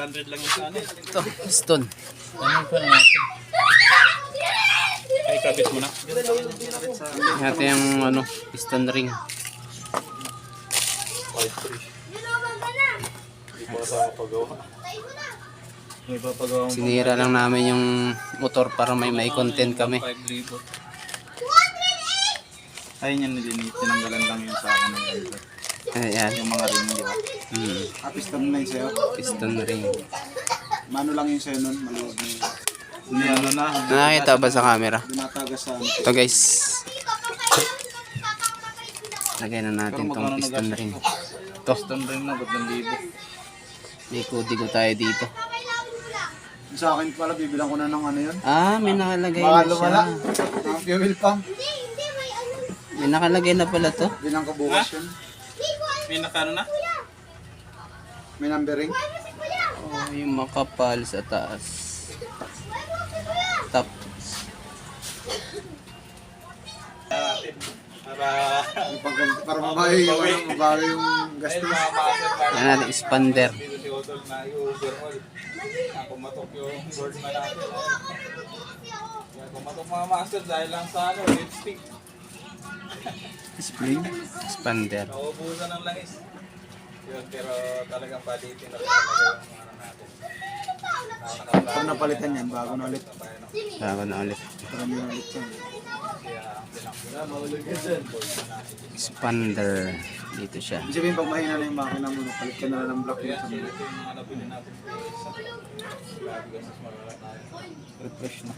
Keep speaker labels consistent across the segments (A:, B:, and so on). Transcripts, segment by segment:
A: 300 lang yung eh.
B: Ito, piston.
A: Ano pa natin? Ay, kabit mo na.
B: Ito yung ano, piston ring.
A: 5-3. Hindi pa sa pagawa. May papagawa mo.
B: Sinira lang namin yung motor para may may content kami.
A: 5,000. Ayun yan. Tinanggalan lang yun sa akin ng ganito.
B: Ayan.
A: Yung mga ring, di ba?
B: Hmm,
A: Ah, piston na yun sa'yo.
B: piston ring.
A: Mano lang yun sa'yo nun. Maluwag na yun. Hindi ano na.
B: Nakakita ba sa camera?
A: Dinatagas sa ano.
B: Ito guys. Lagay na natin tong piston ring. Ito,
A: Piston ring na, ba't ng libo?
B: may kudigo tayo dito.
A: Sa akin pala, bibilang ko na ng ano yun.
B: Ah, may nakalagay na siya.
A: Ang fuel pump.
B: May nakalagay na pala to.
A: Bilang ko bukas yun.
C: May nakano na?
A: May numbering.
B: Oh, yung makapal sa taas. Top.
C: Para
A: Para mabawi yung, ano, mabawi yung gastos.
B: Yan natin, expander.
C: Ah, Kumatok yung board man natin. Kaya kumatok mga master dahil lang sa ano, lipstick.
A: Spring.
B: Expander.
C: Nauubusan ng langis. Yun, pero talagang palitin na yung ano natin.
A: Pag napalitan yan, bago na ulit.
B: Bago na ulit.
A: Para may ulit yan.
B: Expander. Dito siya.
A: Ibig sabihin, pag mahina na yung makina mo, palit ka na lang ng block
C: Kaya
A: yun.
C: mga sa kasi malala tayo.
A: Refresh na.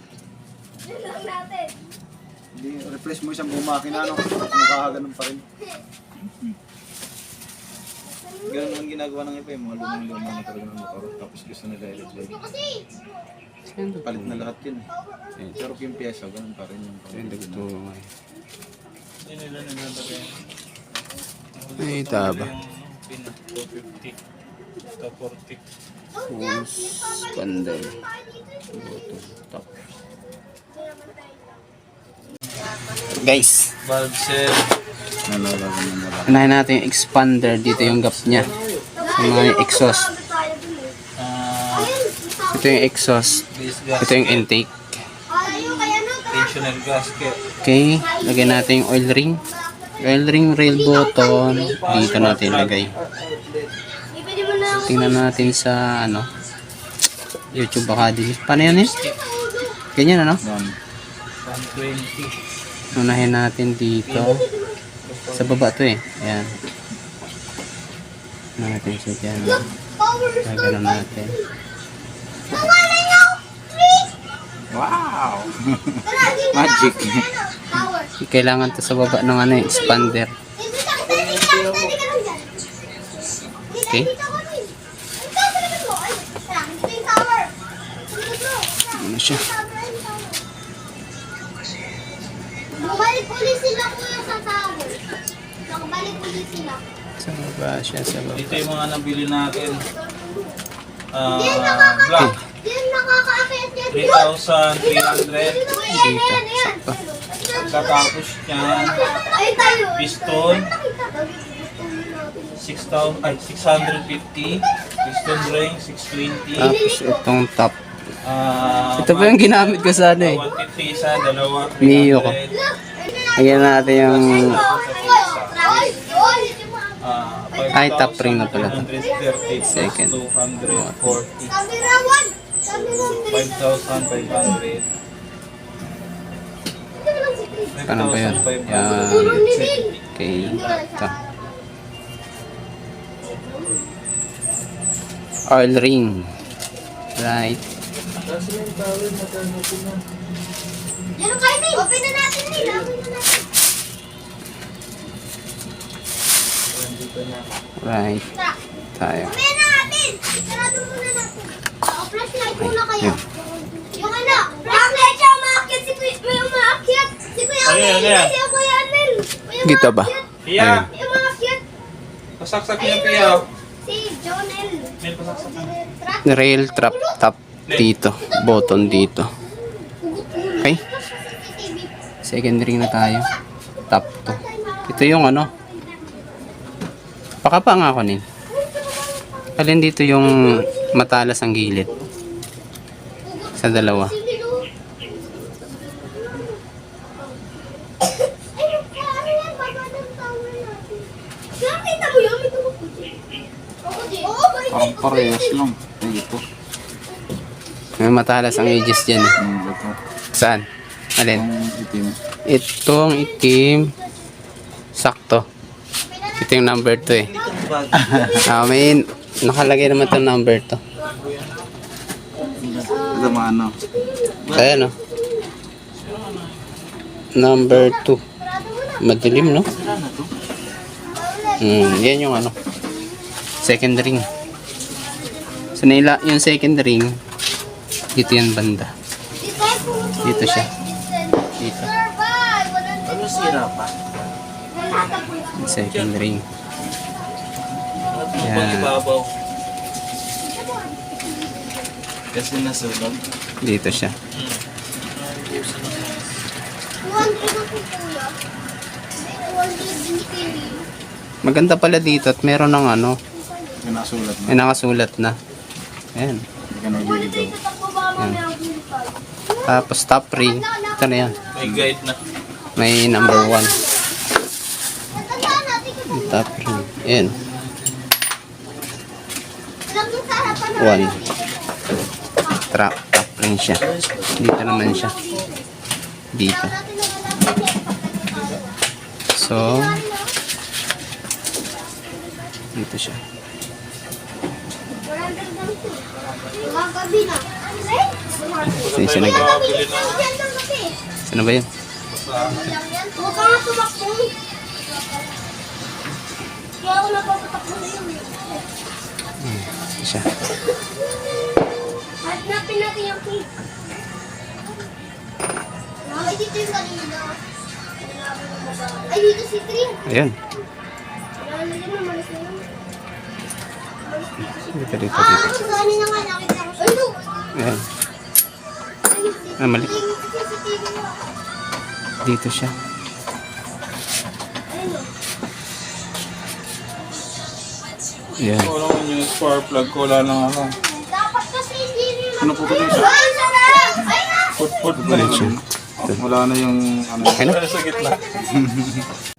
A: Hindi, refresh mo isang buong makina, no? Mukha ganun pa rin. Ganun ang ginagawa ng yung mga lumang-luma na talaga ng motor. Tapos gusto nila i-replay. Palit na lahat yun. eh. Pero yung pyesa, ganun pa rin yung
B: Hindi ko to.
C: Hindi nila naglalagay.
B: Ay, taba.
C: Pin 250. Ito 40.
B: Expander. Bottom. Top. Guys,
C: Valve set.
B: Unahin natin yung expander. Dito yung gap niya. Yung mga exhaust.
C: Ah,
B: Ito yung exhaust. Ito yung intake.
C: Tensioner gasket.
B: Okay, lagay natin yung oil ring. Oil ring rail button. Dito natin lagay. Tingnan natin sa ano. YouTube baka din. Paano yan eh? Ganyan ano?
A: Yan.
C: 120.
B: Unahin natin dito. Sa baba to eh. Ayan. Unahin natin siya dyan. Gagano natin.
A: Wow! Magic!
B: Kailangan to sa baba ng ano expander. Okay. Ano siya?
D: Bumalik ulit sila kuya sa tower. Nakabalik ulit sila.
B: Sa baba siya, sa baba.
C: Ito yung mga nabili natin. Ah,
D: Yan nakaka...
C: black.
D: Yan nakakaakyat yan.
C: 3,300.
D: Ayan, ayan, ayan.
C: Katapos niyan,
D: Ay, tayo.
C: piston, 6,000, ay 650. Piston ring, 620.
B: Tapos itong top.
C: Ah,
B: Ito pa yung ginamit ko sa ano eh.
C: 150 isa, dalawa,
B: Mio ko.
C: 300.
B: Ayan natin yung
C: Ah,
B: Ay, top ring na pala to.
C: 5,530 plus
B: Second.
C: 240.
D: Kamerawan. Kamerawan.
C: 5,500.
B: Paano ba yun?
C: 5,500.
B: Yan. Okay. Ito. Oil ring. Right.
D: Yan ang kain eh. Open na natin eh. Open na natin.
B: Right. Tayo.
D: Mamaya na natin. Sarado muna natin. Oh, flashlight muna kayo.
B: Yun.
D: Yung ano, flashlight siya umaakyat. Si Kuya, may. Si Kuya
C: Ano yan,
D: Amel.
C: ano yan?
D: Si Kuya Amel. May
B: Dito ba?
C: Iya,
D: May umaakyat.
C: pasaksak niya piya.
D: Si Jonel.
C: May pasaksak na.
B: Rail trap top dito. Button dito. Okay. Second ring na tayo. Top to. Ito yung ano. Pakapa nga ako nin. Alin dito yung Matalas ang gilid. Sa dalawa.
A: Parang parehas lang. Ay, ito.
B: May matalas ang edges dyan. Saan? Alin?
A: Ang itim.
B: Sakto. Ito yung number 2 eh. Ah, may nakalagay naman itong number 2.
A: Ito maano.
B: Ayan o. Number 2. Madilim, no? Hmm, yan yung ano. Second ring. So, naila, yung second ring, dito yan banda. Dito siya. Dito.
A: Ano sira pa?
B: Second ring. Yan.
A: Kasi nasunog.
B: Dito siya. Maganda pala dito at meron ng ano,
A: Yung nasulat na.
B: may nakasulat na. Ayan.
A: Hindi ka naililigaw.
B: Tapos top ring. Ito na yan.
C: May guide na.
B: May number 1. Top ring. Ayan. 1. Trap, top ring siya. Dito naman siya. Dito. So, dito siya.
D: Gabi na.
B: Siya nag... Saan ba yun?
D: Huwag ka nga tumakbo. Kaya ako napapatakbo na yun.
B: Siya.
D: Hanapin natin yung cake. Ay, dito yung kanina. Ay, dito si Trin.
B: Ayan. Dito, dito,
D: Ah,
B: dito.
D: ako kanina nga nakita ko. Ay.
B: Ayan. Ah, mali. Dito siya. Ayan.
C: Ito naman yung spark plug ko. Wala nang ano.
D: Dapat kasi hindi rin.
A: Ano po ito?
D: Ay, sarap! Ay, na!
C: Put-put na yun.
A: Wala na yung ano.
B: Okay na?
C: Sa gitna.